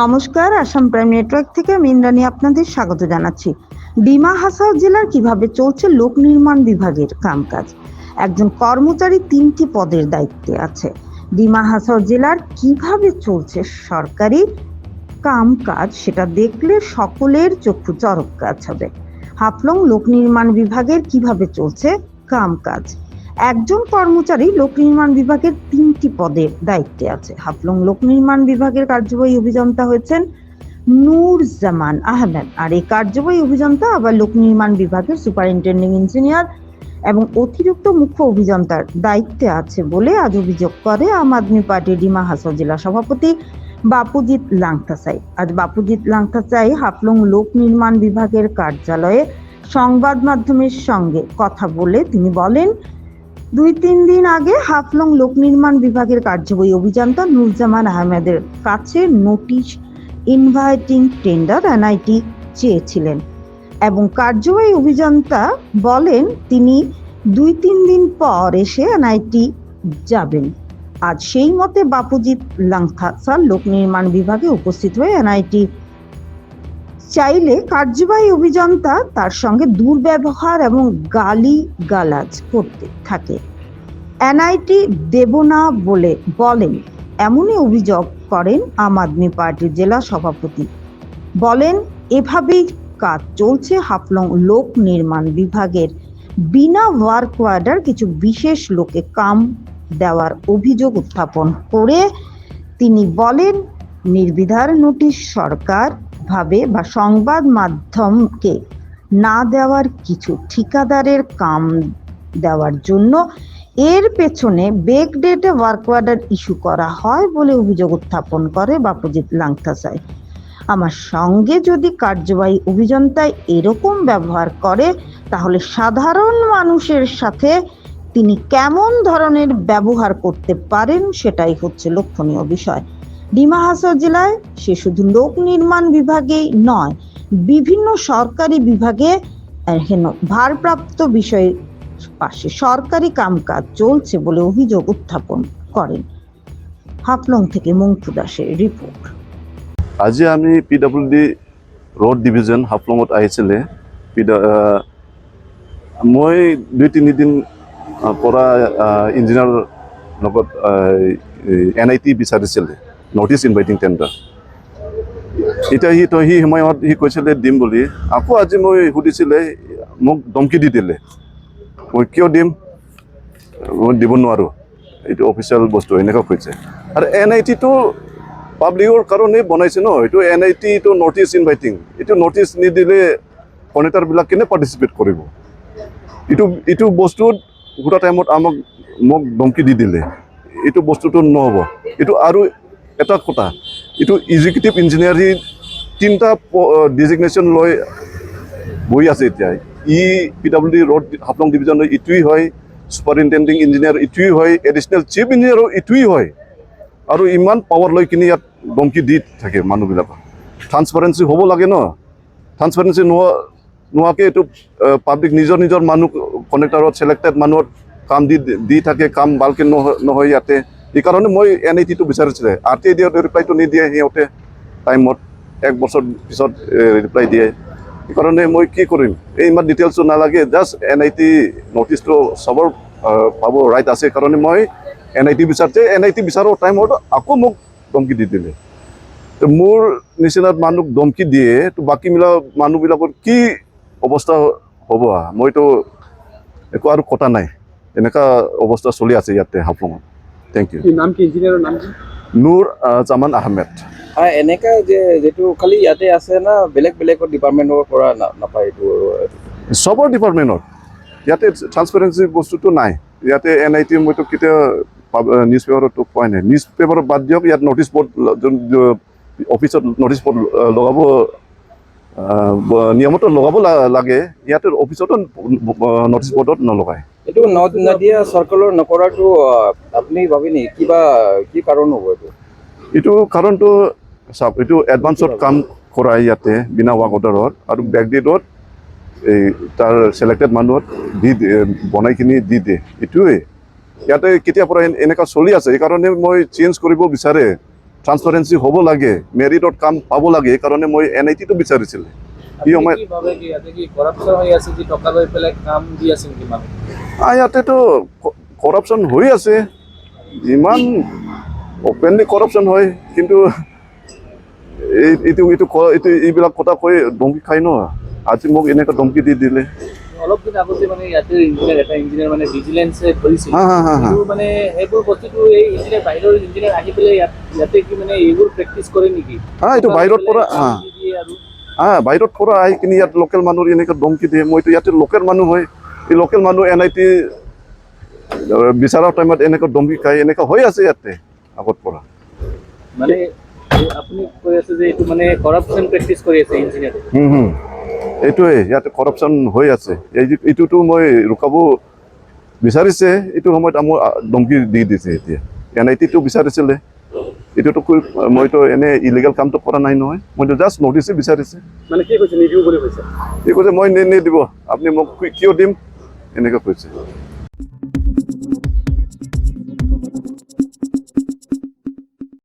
নমস্কার, Assam prime network থেকে আমি আপনাদের স্বাগত জানাচ্ছি। ডিমা হাসাও জেলার কীভাবে চলছে লোক নির্মাণ বিভাগের কামকাজ? একজন কর্মচারী তিনটি পদের দায়িত্বে আছে। ডিমা হাসাও জেলার কীভাবে চলছে সরকারি কামকাজ সেটা দেখলে সকলের চক্ষু চরক কাজ হবে। হাফলং লোক নির্মাণ বিভাগের কীভাবে চলছে কামকাজ? একজন কর্মচারী লোক নির্মাণ বিভাগের তিনটি পদের দায়িত্বে আছে। হাফলং লোক নির্মাণ বিভাগের কার্যবাহী অভিযন্তা হয়েছেন নূর জামান আহমেদ। আর এই কার্যবাহী অভিযন্তা আবার লোক নির্মাণ বিভাগের সুপারিনটেন্ডিং ইঞ্জিনিয়ার এবং অতিরিক্ত মুখ্য অভিযন্তার দায়িত্বে আছে বলে আজ অভিযোগ করে আম আদমি পার্টির ডিমা হাসাও জেলা সভাপতি বাপুজিৎ লাংথাসাই। আজ বাপুজিৎ লাংথাসাই হাফলং লোক নির্মাণ বিভাগের কার্যালয়ে সংবাদ মাধ্যমের সঙ্গে কথা বলে তিনি বলেন দুই তিন দিন আগে হাফলং লোক নির্মাণ বিভাগের কার্যবাহী অভিযন্তা নুরজামান আহমেদের কাছে নোটিশ ইনভাইটিং টেন্ডার এনআইটি চেয়েছিলেন এবং কার্যবাহী অভিযন্তা বলেন তিনি দুই তিন দিন পর এসে এনআইটি যাবেন। আজ সেই মতে বাপুজিৎ লাংথাসার লোক নির্মাণ বিভাগে উপস্থিত হয়ে এনআইটি চাইলে কার্যবাহী অভিযন্তা তার সঙ্গে দুর্ব্যবহার এবং গালি গালাজ করতে থাকে। এনআইটি দেব না বলে বলেন, এমনই অভিযোগ করেন আম আদমি পার্টির জেলা সভাপতি। বলেন, এভাবেই কাজ চলছে হাফলং লোক নির্মাণ বিভাগের। বিনা ওয়ার্ক ওয়ার্ডার কিছু বিশেষ লোকে কাম দেওয়ার অভিযোগ উত্থাপন করে। তিনি বলেন, নির্বিধার নোটিশ সরকার ভাবে বা সংবাদ মাধ্যমকে না দেওয়ার কিছু ঠিকাদারের কাম দেওয়ার জন্য এর পেছনে বেক ডেটে ওয়ার্ক অর্ডার ইস্যু করা হয় বলে অভিযোগ উত্থাপন করে বাপুজিৎ লাংথাসাই। আমার সঙ্গে যদি কার্যবাহী অভিযন্তা এরকম ব্যবহার করে, তাহলে সাধারণ মানুষের সাথে তিনি কেমন ধরনের ব্যবহার করতে পারেন সেটাই হচ্ছে লক্ষণীয় বিষয়। ডিমা হাসাও জেলায় সে শুধু লোক নির্মাণ বিভাগেই নয়, বিভিন্ন সরকারি বিভাগে ভারপ্রাপ্ত বিষয়ে পাশে সরকারি কামকাজ চলছে বলে অভিযোগ উত্থাপন করেন। হাফলং থেকে মংফু দাসের রিপোর্ট। আজি আমি P W D road division হাফলঙত আহিছিলে। মই দুই তিনিদিন পৰা ইঞ্জিনিয়াৰ লগত এন আই টি বিচাৰিছিলে। নটিচ ইনভাইটিং টেণ্ডাৰ এতিয়া সি তই সি সময়ত সি কৈছিলে দিম বুলি আকৌ আজি মই সুধিছিলে মোক ধমকি দি দিলে মই কিয় দিম মই দিব নোৱাৰোঁ এইটো অফিচিয়েল বস্তু এনেকুৱা কৈছে আৰু এন আই টিটো পাব্লিকৰ কাৰণে বনাইছে ন এইটো এন আই টি এইটো নৰ্থ ইষ্ট ইনভাইটিং এইটো নৰ্থ ইষ্ট নিদিলে কনেক্টাৰবিলাক কেনে পাৰ্টিচিপেট কৰিব এইটো এইটো বস্তুত গোটা টাইমত আমাক মোক ধমকি দি দিলে এইটো বস্তুটো নহ'ব এইটো আৰু এটা কথা। এইটো ইজিকিউটিভ ইঞ্জিনিয়াৰিং তিনিটা ডিজিগনেশ্যন লৈ বহি আছে এতিয়া। ই P W D road Haflong ডিভিজনৰ ইটোৱেই হয় ছুপাৰিণ্টেণ্ডিং ইঞ্জিনিয়াৰ ইটোৱেই হয় এডিশ্যনেল চিফ ইঞ্জিনিয়াৰো ইটোৱেই হয়। আৰু ইমান পাৱাৰ লৈ কিনি ইয়াত ধমকি দি থাকে মানুহবিলাকক। ট্ৰান্সপাৰেঞ্চি হ'ব লাগে ন? ট্ৰান্সপাৰেঞ্চি নোহোৱা, নোহোৱাকৈ এইটো পাব্লিক নিজৰ নিজৰ মানুহ কনেক্টাৰত ছিলেক্টেড মানুহত কাম দি দি থাকে, কাম ভালকৈ নহয় ইয়াতে। সেইকাৰণে মই এন আই টিটো বিচাৰিছিলে। আৰ টি আই দিয়া ৰিপ্লাইটো নিদিয়ে সিহঁতে টাইমত এক বছৰ পিছত ৰিপ্লাই দিয়ে। সেইকাৰণে মই কি কৰিম? এই ইমান ডিটেইলছটো নালাগে জাষ্ট এন আই টি নটিচটো চবৰ পাব ৰাইট আছে। কাৰণে মই এন আই টি বিচাৰতে এন আই টি বিচাৰৰ টাইমত আকৌ মোক ধমকি দি দিলে। মোৰ নিচিনা মানুহক ধমকি দিয়ে তো বাকী মিলা মানুহবিলাকৰ কি অৱস্থা হ'ব? মইতো একো আৰু কথা নাই। এনেকুৱা অৱস্থা চলি আছে ইয়াতে হাফলঙত। থেংক ইউ নাম কি ইঞ্জিনিয়াৰৰ নাম কি? নুৰ জামান আহমেদ আৰু এনেকা যে যিটো খালি ইয়াতে আছে না বেলেগ বেলেগৰ ডিপাৰ্টমেণ্টৰ পৰা নাপায় এইটো চবৰ ডিপাৰ্টমেণ্টত ইয়াতে ট্ৰান্সপাৰেঞ্চি বস্তুটো নাই। ইয়াতে এন আই টি মইতো কেতিয়া নিউজ পেপাৰতো পোৱাই নাই। নিউজ পেপাৰত বাদ দিয়ক ইয়াত নটিচ বৰ্ড অফিচত নটিচ বৰ্ড লগাব নিয়মতো লগাব লাগে। ইয়াতে অফিচতো নটিচ বৰ্ডত নলগায়। এইটো নদিয়া চৰকাৰৰ নকৰাটো আপুনি ভাবে নেকি কিবা কি কাৰণ হ'ব এইটো এইটো কাৰণটো চাওক এইটো এডভান্সত কাম কৰাই ইয়াতে বিনা ৱাৰ্ক অৰ্ডাৰত আৰু বেকডেটত এই তাৰ ছিলেক্টেড মানুহত দি বনাই কিনি দি দিয়ে এইটোৱে। ইয়াতে কেতিয়াৰ পৰা এন- এনেকুৱা চলি আছে সেইকাৰণে মই চেঞ্জ কৰিব বিচাৰে। ট্ৰান্সপাৰেঞ্চি হ'ব লাগে মেৰিটত কাম পাব লাগে সেইকাৰণে মই এন আই টিটো বিচাৰিছিলোঁ। সময়- কি ভাবে কি ইয়াতে কি কৰাপশ্যন হৈ আছে যে টকা লৈ পেলাই কাম দি আছে নেকি মানুহ? আহ, ইয়াতেতো কৰাপশ্যন হৈ আছে। ইমান অপেনলি কৰাপশ্যন হয় কিন্তু এইটো এইটো এইটো এইবিলাক কথা কৈ ধমকি খাই ন? আজি মোক এনেকৈ ধমকি দি দিলে। অলপ দিন আগতে মানে ইয়াতে ইঞ্জিনিয়াৰ এটা ইঞ্জিনিয়াৰ মানে ভিজিলেন্সে ধৰিছিল মানে সেইবোৰ বস্তুটো এই ইঞ্জিনিয়াৰ বাহিৰৰ ইঞ্জিনিয়াৰ আহি পেলাই ইয়াত ইয়াতে কি মানে এইবোৰ প্ৰেক্টিচ কৰে নেকি? হা এইটো বাহিৰত পৰা হা। বাহিৰত পৰা আহি কিনি ইয়াত লোকেল মানুহৰ এনেকৈ ধমকি দিয়ে। মইতো ইয়াতে লোকেল মানুহ হয়। এই লোকেল মানুহ এন আই টি বিচাৰাৰ টাইমত এনেকৈ ধমকি খাই এনেকৈ হৈ আছে ইয়াতে আগত পৰা। মানে আপুনি কৈ আছে যে এইটো মানে কৰাপশ্যন প্ৰেক্টিচ কৰি আছে ইঞ্জিনিয়াৰে হুম হুম। এইটোৱে ইয়াতে কৰাপশ্যন হৈ আছে। এই এইটোতো মই ৰখাব বিচাৰিছে এইটো সময়ত মোক ধমকি দি দিছে এতিয়া। এন আই টিটো বিচাৰিছিলে। এইটোতো কৈ- মইতো এনে ইলিগেল কামটো কৰা নাই নহয়। মইতো জাষ্ট নটিচে বিচাৰিছে। মানে কি কৈছে নিদিওঁ বুলি কৈছে? সি কৈছে মই নি- নিদিব। আপুনি মোক কি- কিয় দিম? এনেকৈ কৈছে।